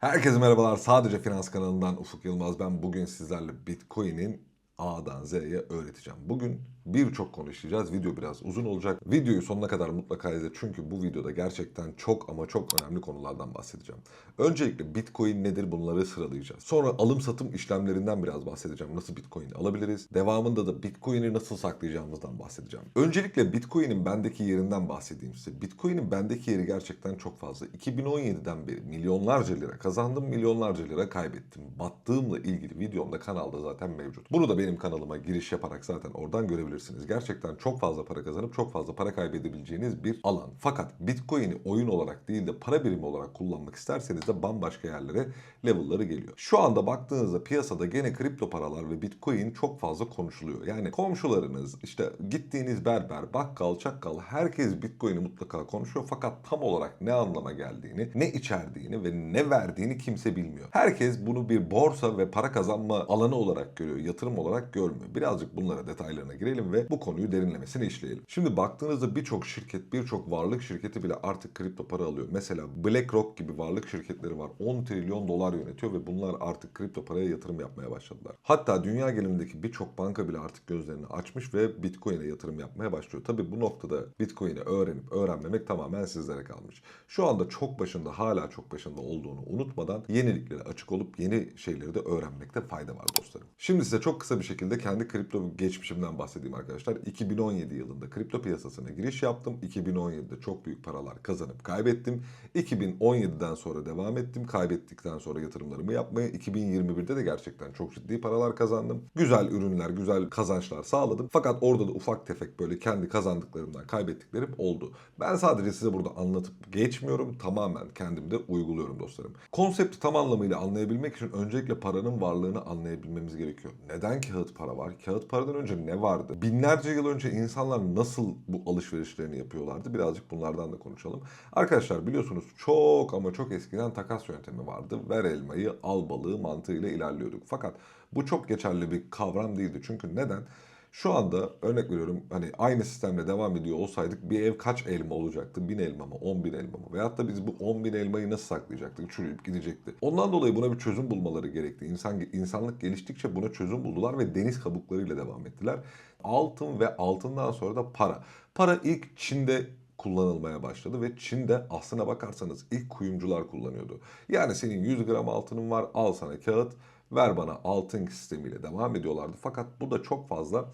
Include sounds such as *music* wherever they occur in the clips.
Herkese merhabalar. Sadece Finans kanalından Ufuk Yılmaz. Ben bugün sizlerle Bitcoin'in A'dan Z'ye öğreteceğim. Bugün birçok konu işleyeceğiz. Video biraz uzun olacak. Videoyu sonuna kadar mutlaka izle. Çünkü bu videoda gerçekten çok ama çok önemli konulardan bahsedeceğim. Öncelikle Bitcoin nedir bunları sıralayacağız. Sonra alım satım işlemlerinden biraz bahsedeceğim. Nasıl Bitcoin alabiliriz? Devamında da Bitcoin'i nasıl saklayacağımızdan bahsedeceğim. Öncelikle Bitcoin'in bendeki yerinden bahsedeyim size. Bitcoin'in bendeki yeri gerçekten çok fazla. 2017'den beri milyonlarca lira kazandım, milyonlarca lira kaybettim. Battığımla ilgili videom da kanalda zaten mevcut. Bunu da benim kanalıma giriş yaparak zaten oradan görebilirsiniz. Gerçekten çok fazla para kazanıp çok fazla para kaybedebileceğiniz bir alan. Fakat Bitcoin'i oyun olarak değil de para birimi olarak kullanmak isterseniz de bambaşka yerlere level'ları geliyor. Şu anda baktığınızda piyasada gene kripto paralar ve Bitcoin çok fazla konuşuluyor. Yani komşularınız, işte gittiğiniz berber, bakkal, çakkal herkes Bitcoin'i mutlaka konuşuyor. Fakat tam olarak ne anlama geldiğini, ne içerdiğini ve ne verdiğini kimse bilmiyor. Herkes bunu bir borsa ve para kazanma alanı olarak görüyor, yatırım olarak görmüyor. Birazcık bunlara detaylarına girelim ve bu konuyu derinlemesine işleyelim. Şimdi baktığınızda birçok şirket, birçok varlık şirketi bile artık kripto para alıyor. Mesela BlackRock gibi varlık şirketleri var. 10 trilyon dolar yönetiyor ve bunlar artık kripto paraya yatırım yapmaya başladılar. Hatta dünya genelindeki birçok banka bile artık gözlerini açmış ve Bitcoin'e yatırım yapmaya başlıyor. Tabii bu noktada Bitcoin'i öğrenip öğrenmemek tamamen sizlere kalmış. Şu anda çok başında hala çok başında olduğunu unutmadan yeniliklere açık olup yeni şeyleri de öğrenmekte fayda var dostlarım. Şimdi size çok kısa bir şekilde kendi kripto geçmişimden bahsedeyim arkadaşlar. 2017 yılında kripto piyasasına giriş yaptım. 2017'de çok büyük paralar kazanıp kaybettim. 2017'den sonra devam ettim. Kaybettikten sonra yatırımlarımı yapmaya. 2021'de de gerçekten çok ciddi paralar kazandım. Güzel ürünler, güzel kazançlar sağladım. Fakat orada da ufak tefek böyle kendi kazandıklarımdan kaybettiklerim oldu. Ben sadece size burada anlatıp geçmiyorum. Tamamen kendimde uyguluyorum dostlarım. Konsepti tam anlamıyla anlayabilmek için öncelikle paranın varlığını anlayabilmemiz gerekiyor. Neden kağıt para var? Kağıt paradan önce ne vardı? Binlerce yıl önce insanlar nasıl bu alışverişlerini yapıyorlardı? Birazcık bunlardan da konuşalım. Arkadaşlar biliyorsunuz çok ama çok eskiden takas yöntemi vardı. Ver elmayı al balığı mantığıyla ilerliyorduk. Fakat bu çok geçerli bir kavram değildi. Çünkü neden? Şu anda örnek veriyorum hani aynı sistemle devam ediyor olsaydık bir ev kaç elma olacaktı? Bin elma mı? On bin elma mı? Veyahut da biz bu on bin elmayı nasıl saklayacaktık? Çürüyüp gidecekti. Ondan dolayı buna bir çözüm bulmaları gerekti. İnsan, insanlık geliştikçe buna çözüm buldular ve deniz kabuklarıyla devam ettiler. Altın ve altından sonra da para. Para ilk Çin'de kullanılmaya başladı ve Çin'de aslına bakarsanız ilk kuyumcular kullanıyordu. Yani senin 100 gram altının var al sana kağıt ver bana altın sistemiyle devam ediyorlardı. Fakat bu da çok fazla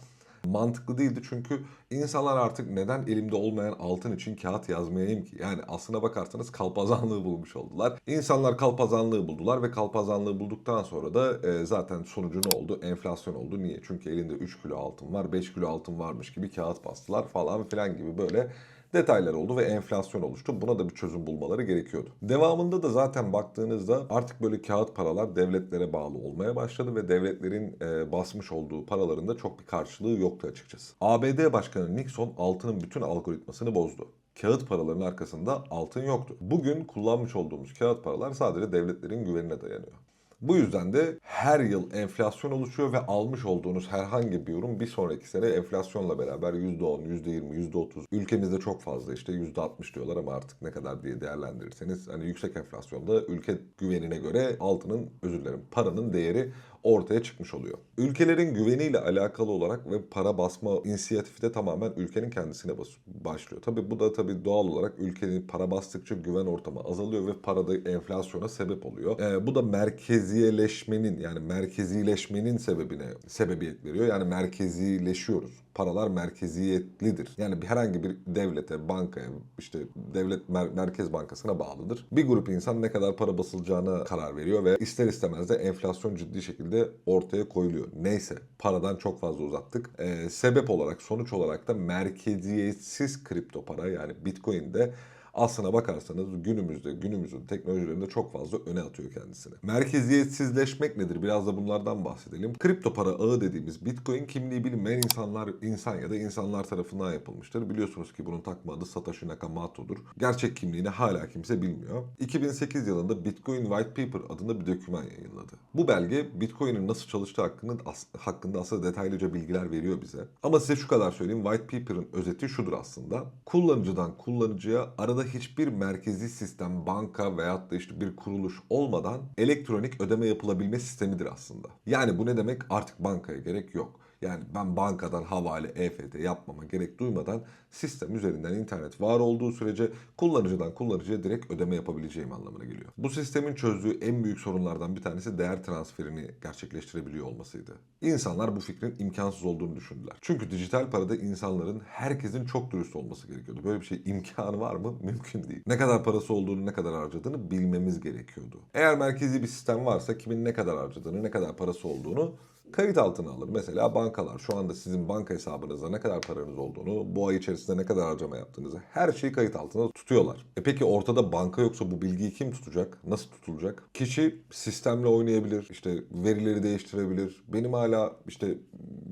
mantıklı değildi çünkü insanlar artık neden elimde olmayan altın için kağıt yazmayayım ki? Yani aslına bakarsanız kalpazanlığı bulmuş oldular. İnsanlar kalpazanlığı buldular ve kalpazanlığı bulduktan sonra da e, zaten sonucu ne oldu? Enflasyon oldu. Niye? Çünkü elinde 3 kilo altın var, 5 kilo altın varmış gibi kağıt bastılar falan filan gibi böyle detaylar oldu ve enflasyon oluştu. Buna da bir çözüm bulmaları gerekiyordu. Devamında da zaten baktığınızda artık böyle kağıt paralar devletlere bağlı olmaya başladı ve devletlerin e, basmış olduğu paraların da çok bir karşılığı yoktu açıkçası. ABD Başkanı Nixon altının bütün algoritmasını bozdu kağıt paraların arkasında altın yoktu. Bugün kullanmış olduğumuz kağıt paralar sadece devletlerin güvenine dayanıyor. Bu yüzden de her yıl enflasyon oluşuyor ve almış olduğunuz herhangi bir ürün bir sonraki sene enflasyonla beraber %10, %20, %30 ülkemizde çok fazla işte %60 diyorlar ama artık ne kadar diye değerlendirirseniz hani yüksek enflasyonda ülke güvenine göre altının özür dilerim paranın değeri ortaya çıkmış oluyor. Ülkelerin güveniyle alakalı olarak ve para basma inisiyatifi de tamamen ülkenin kendisine başlıyor. Tabi bu da tabi doğal olarak ülkenin para bastıkça güven ortamı azalıyor ve parada enflasyona sebep oluyor. Ee, bu da merkeziyeleşmenin yani merkezileşmenin sebebine sebebiyet veriyor. Yani merkezileşiyoruz paralar merkeziyetlidir. Yani herhangi bir devlete, bankaya, işte devlet mer- merkez bankasına bağlıdır. Bir grup insan ne kadar para basılacağına karar veriyor ve ister istemez de enflasyon ciddi şekilde ortaya koyuluyor. Neyse paradan çok fazla uzattık. Ee, sebep olarak, sonuç olarak da merkeziyetsiz kripto para yani Bitcoin'de aslına bakarsanız günümüzde günümüzün teknolojilerinde çok fazla öne atıyor kendisini. Merkeziyetsizleşmek nedir? Biraz da bunlardan bahsedelim. Kripto para ağı dediğimiz Bitcoin kimliği bilinmeyen insanlar insan ya da insanlar tarafından yapılmıştır. Biliyorsunuz ki bunun takma adı Satoshi Nakamoto'dur. Gerçek kimliğini hala kimse bilmiyor. 2008 yılında Bitcoin White Paper adında bir doküman yayınladı. Bu belge Bitcoin'in nasıl çalıştığı hakkında, hakkında aslında detaylıca bilgiler veriyor bize. Ama size şu kadar söyleyeyim. White Paper'ın özeti şudur aslında. Kullanıcıdan kullanıcıya arada hiçbir merkezi sistem, banka veyahut da işte bir kuruluş olmadan elektronik ödeme yapılabilme sistemidir aslında. Yani bu ne demek? Artık bankaya gerek yok. Yani ben bankadan havale, EFT yapmama gerek duymadan sistem üzerinden internet var olduğu sürece kullanıcıdan kullanıcıya direkt ödeme yapabileceğim anlamına geliyor. Bu sistemin çözdüğü en büyük sorunlardan bir tanesi değer transferini gerçekleştirebiliyor olmasıydı. İnsanlar bu fikrin imkansız olduğunu düşündüler. Çünkü dijital parada insanların herkesin çok dürüst olması gerekiyordu. Böyle bir şey imkanı var mı? Mümkün değil. Ne kadar parası olduğunu, ne kadar harcadığını bilmemiz gerekiyordu. Eğer merkezi bir sistem varsa kimin ne kadar harcadığını, ne kadar parası olduğunu kayıt altına alır. Mesela bankalar şu anda sizin banka hesabınızda ne kadar paranız olduğunu, bu ay içerisinde ne kadar harcama yaptığınızı her şeyi kayıt altına tutuyorlar. E peki ortada banka yoksa bu bilgiyi kim tutacak? Nasıl tutulacak? Kişi sistemle oynayabilir, işte verileri değiştirebilir. Benim hala işte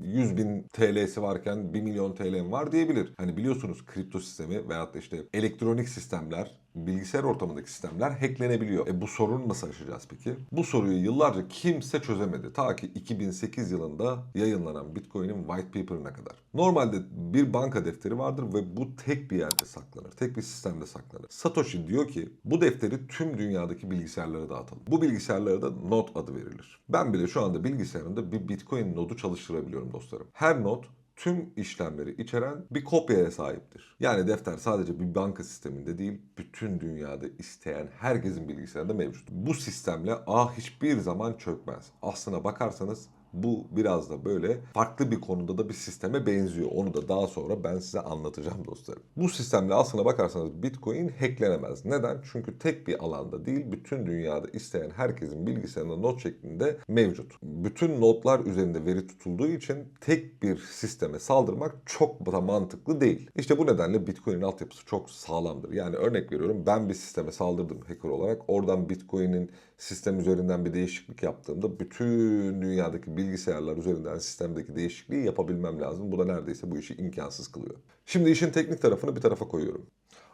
100 bin TL'si varken 1 milyon TL'm var diyebilir. Hani biliyorsunuz kripto sistemi veyahut da işte elektronik sistemler bilgisayar ortamındaki sistemler hacklenebiliyor. E bu sorunu nasıl aşacağız peki? Bu soruyu yıllarca kimse çözemedi. Ta ki 2008 yılında yayınlanan Bitcoin'in white paper'ına kadar. Normalde bir banka defteri vardır ve bu tek bir yerde saklanır. Tek bir sistemde saklanır. Satoshi diyor ki bu defteri tüm dünyadaki bilgisayarlara dağıtalım. Bu bilgisayarlara da not adı verilir. Ben bile şu anda bilgisayarımda bir Bitcoin nodu çalıştırabiliyorum dostlarım. Her not tüm işlemleri içeren bir kopyaya sahiptir. Yani defter sadece bir banka sisteminde değil, bütün dünyada isteyen herkesin bilgisayarında mevcut. Bu sistemle ağ hiçbir zaman çökmez. Aslına bakarsanız bu biraz da böyle farklı bir konuda da bir sisteme benziyor. Onu da daha sonra ben size anlatacağım dostlarım. Bu sistemle aslına bakarsanız Bitcoin hacklenemez. Neden? Çünkü tek bir alanda değil, bütün dünyada isteyen herkesin bilgisayarında not şeklinde mevcut. Bütün notlar üzerinde veri tutulduğu için tek bir sisteme saldırmak çok da mantıklı değil. İşte bu nedenle Bitcoin'in altyapısı çok sağlamdır. Yani örnek veriyorum ben bir sisteme saldırdım hacker olarak. Oradan Bitcoin'in sistem üzerinden bir değişiklik yaptığımda bütün dünyadaki bilgisayarlar üzerinden sistemdeki değişikliği yapabilmem lazım. Bu da neredeyse bu işi imkansız kılıyor. Şimdi işin teknik tarafını bir tarafa koyuyorum.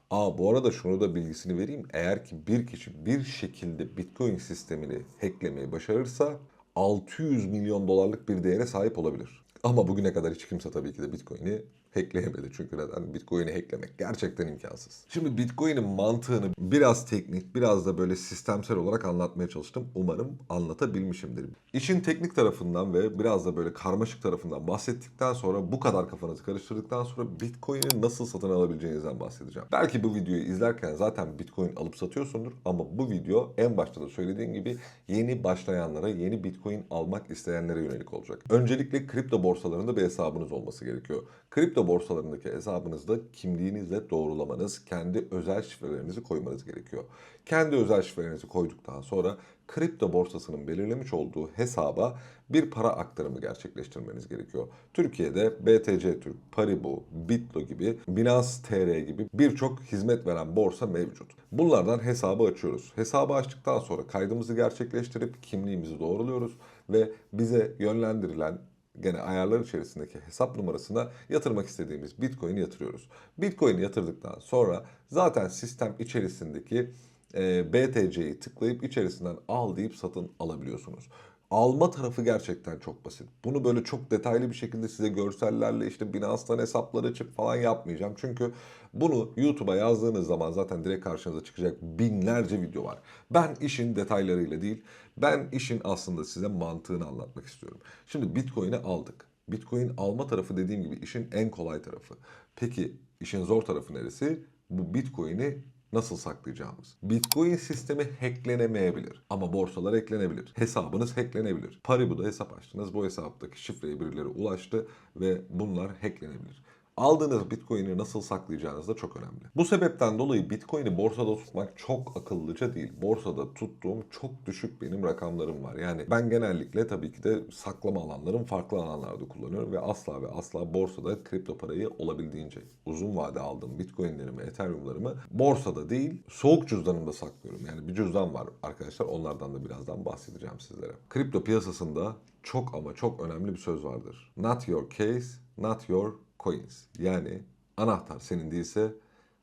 Aa bu arada şunu da bilgisini vereyim. Eğer ki bir kişi bir şekilde Bitcoin sistemini hacklemeyi başarırsa 600 milyon dolarlık bir değere sahip olabilir. Ama bugüne kadar hiç kimse tabii ki de Bitcoin'i hackleyemedi. Çünkü neden? Bitcoin'i hacklemek gerçekten imkansız. Şimdi Bitcoin'in mantığını biraz teknik, biraz da böyle sistemsel olarak anlatmaya çalıştım. Umarım anlatabilmişimdir. İşin teknik tarafından ve biraz da böyle karmaşık tarafından bahsettikten sonra bu kadar kafanızı karıştırdıktan sonra Bitcoin'i nasıl satın alabileceğinizden bahsedeceğim. Belki bu videoyu izlerken zaten Bitcoin alıp satıyorsundur ama bu video en başta da söylediğim gibi yeni başlayanlara, yeni Bitcoin almak isteyenlere yönelik olacak. Öncelikle kripto borsalarında bir hesabınız olması gerekiyor. Kripto borsalarındaki hesabınızda kimliğinizle doğrulamanız, kendi özel şifrelerinizi koymanız gerekiyor. Kendi özel şifrelerinizi koyduktan sonra kripto borsasının belirlemiş olduğu hesaba bir para aktarımı gerçekleştirmeniz gerekiyor. Türkiye'de BTC Türk, Paribu, Bitlo gibi, Binance TR gibi birçok hizmet veren borsa mevcut. Bunlardan hesabı açıyoruz. Hesabı açtıktan sonra kaydımızı gerçekleştirip kimliğimizi doğruluyoruz ve bize yönlendirilen gene ayarlar içerisindeki hesap numarasına yatırmak istediğimiz Bitcoin'i yatırıyoruz. Bitcoin'i yatırdıktan sonra zaten sistem içerisindeki e, BTC'yi tıklayıp içerisinden al deyip satın alabiliyorsunuz. Alma tarafı gerçekten çok basit. Bunu böyle çok detaylı bir şekilde size görsellerle işte Binance'dan hesapları açıp falan yapmayacağım. Çünkü bunu YouTube'a yazdığınız zaman zaten direkt karşınıza çıkacak binlerce video var. Ben işin detaylarıyla değil, ben işin aslında size mantığını anlatmak istiyorum. Şimdi Bitcoin'i aldık. Bitcoin alma tarafı dediğim gibi işin en kolay tarafı. Peki işin zor tarafı neresi? Bu Bitcoin'i nasıl saklayacağımız. Bitcoin sistemi hacklenemeyebilir ama borsalar hacklenebilir. Hesabınız hacklenebilir. Paribu'da hesap açtınız. Bu hesaptaki şifreye birileri ulaştı ve bunlar hacklenebilir. Aldığınız Bitcoin'i nasıl saklayacağınız da çok önemli. Bu sebepten dolayı Bitcoin'i borsada tutmak çok akıllıca değil. Borsada tuttuğum çok düşük benim rakamlarım var. Yani ben genellikle tabii ki de saklama alanlarım farklı alanlarda kullanıyorum ve asla ve asla borsada kripto parayı olabildiğince uzun vade aldığım Bitcoin'lerimi, Ethereum'larımı borsada değil soğuk cüzdanımda saklıyorum. Yani bir cüzdan var arkadaşlar onlardan da birazdan bahsedeceğim sizlere. Kripto piyasasında çok ama çok önemli bir söz vardır. Not your case, not your coins. Yani anahtar senin değilse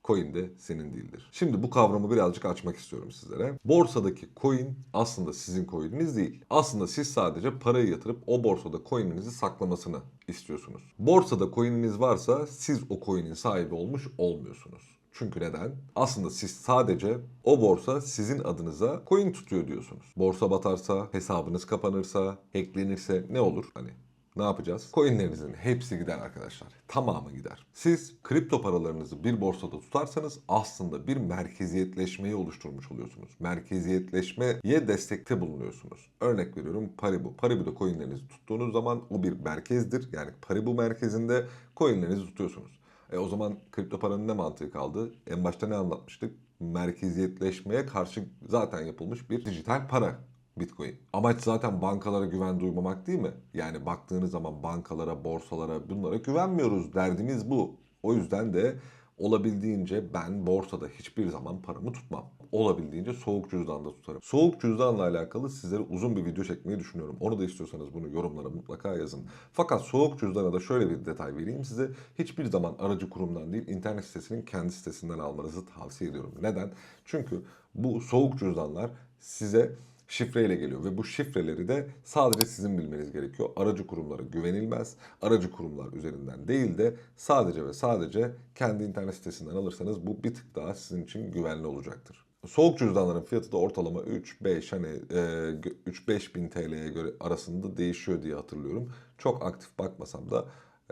coin de senin değildir. Şimdi bu kavramı birazcık açmak istiyorum sizlere. Borsadaki coin aslında sizin coin'iniz değil. Aslında siz sadece parayı yatırıp o borsada coin'inizi saklamasını istiyorsunuz. Borsada coin'iniz varsa siz o coin'in sahibi olmuş olmuyorsunuz. Çünkü neden? Aslında siz sadece o borsa sizin adınıza coin tutuyor diyorsunuz. Borsa batarsa, hesabınız kapanırsa, hacklenirse ne olur? Hani ne yapacağız? Coinlerinizin hepsi gider arkadaşlar. Tamamı gider. Siz kripto paralarınızı bir borsada tutarsanız aslında bir merkeziyetleşmeyi oluşturmuş oluyorsunuz. Merkeziyetleşmeye destekte bulunuyorsunuz. Örnek veriyorum Paribu. Paribu'da coinlerinizi tuttuğunuz zaman o bir merkezdir. Yani Paribu merkezinde coinlerinizi tutuyorsunuz. E o zaman kripto paranın ne mantığı kaldı? En başta ne anlatmıştık? Merkeziyetleşmeye karşı zaten yapılmış bir dijital para. Bitcoin. Amaç zaten bankalara güven duymamak değil mi? Yani baktığınız zaman bankalara, borsalara bunlara güvenmiyoruz. Derdimiz bu. O yüzden de olabildiğince ben borsada hiçbir zaman paramı tutmam. Olabildiğince soğuk cüzdanda tutarım. Soğuk cüzdanla alakalı sizlere uzun bir video çekmeyi düşünüyorum. Onu da istiyorsanız bunu yorumlara mutlaka yazın. Fakat soğuk cüzdana da şöyle bir detay vereyim size. Hiçbir zaman aracı kurumdan değil internet sitesinin kendi sitesinden almanızı tavsiye ediyorum. Neden? Çünkü bu soğuk cüzdanlar size şifreyle geliyor ve bu şifreleri de sadece sizin bilmeniz gerekiyor. Aracı kurumlara güvenilmez. Aracı kurumlar üzerinden değil de sadece ve sadece kendi internet sitesinden alırsanız bu bir tık daha sizin için güvenli olacaktır. Soğuk cüzdanların fiyatı da ortalama 3-5 hani e, 3-5 bin TL'ye göre arasında değişiyor diye hatırlıyorum. Çok aktif bakmasam da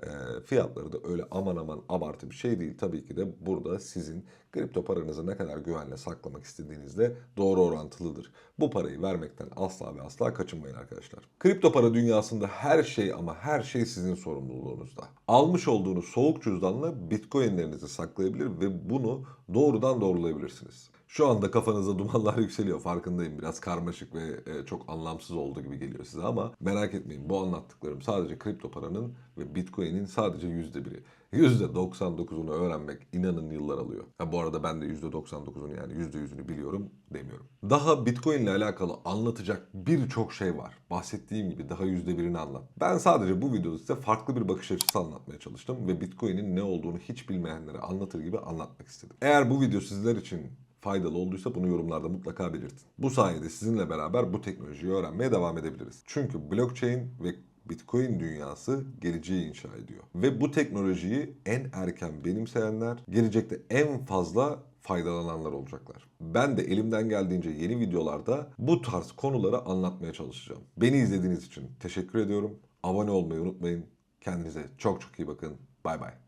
e, fiyatları da öyle aman aman abartı bir şey değil. Tabii ki de burada sizin kripto paranızı ne kadar güvenle saklamak istediğinizde doğru orantılıdır. Bu parayı vermekten asla ve asla kaçınmayın arkadaşlar. Kripto para dünyasında her şey ama her şey sizin sorumluluğunuzda. Almış olduğunuz soğuk cüzdanla bitcoinlerinizi saklayabilir ve bunu doğrudan doğrulayabilirsiniz. Şu anda kafanızda dumanlar *laughs* yükseliyor farkındayım. Biraz karmaşık ve e, çok anlamsız olduğu gibi geliyor size ama merak etmeyin bu anlattıklarım sadece kripto paranın ve bitcoin'in sadece yüzde biri. %99'unu öğrenmek inanın yıllar alıyor. Ha, bu arada ben de %99'unu yani %100'ünü biliyorum demiyorum. Daha Bitcoin ile alakalı anlatacak birçok şey var. Bahsettiğim gibi daha %1'ini anlat. Ben sadece bu videoda size farklı bir bakış açısı anlatmaya çalıştım ve Bitcoin'in ne olduğunu hiç bilmeyenlere anlatır gibi anlatmak istedim. Eğer bu video sizler için faydalı olduysa bunu yorumlarda mutlaka belirtin. Bu sayede sizinle beraber bu teknolojiyi öğrenmeye devam edebiliriz. Çünkü blockchain ve Bitcoin dünyası geleceği inşa ediyor. Ve bu teknolojiyi en erken benimseyenler gelecekte en fazla faydalananlar olacaklar. Ben de elimden geldiğince yeni videolarda bu tarz konuları anlatmaya çalışacağım. Beni izlediğiniz için teşekkür ediyorum. Abone olmayı unutmayın. Kendinize çok çok iyi bakın. Bay bay.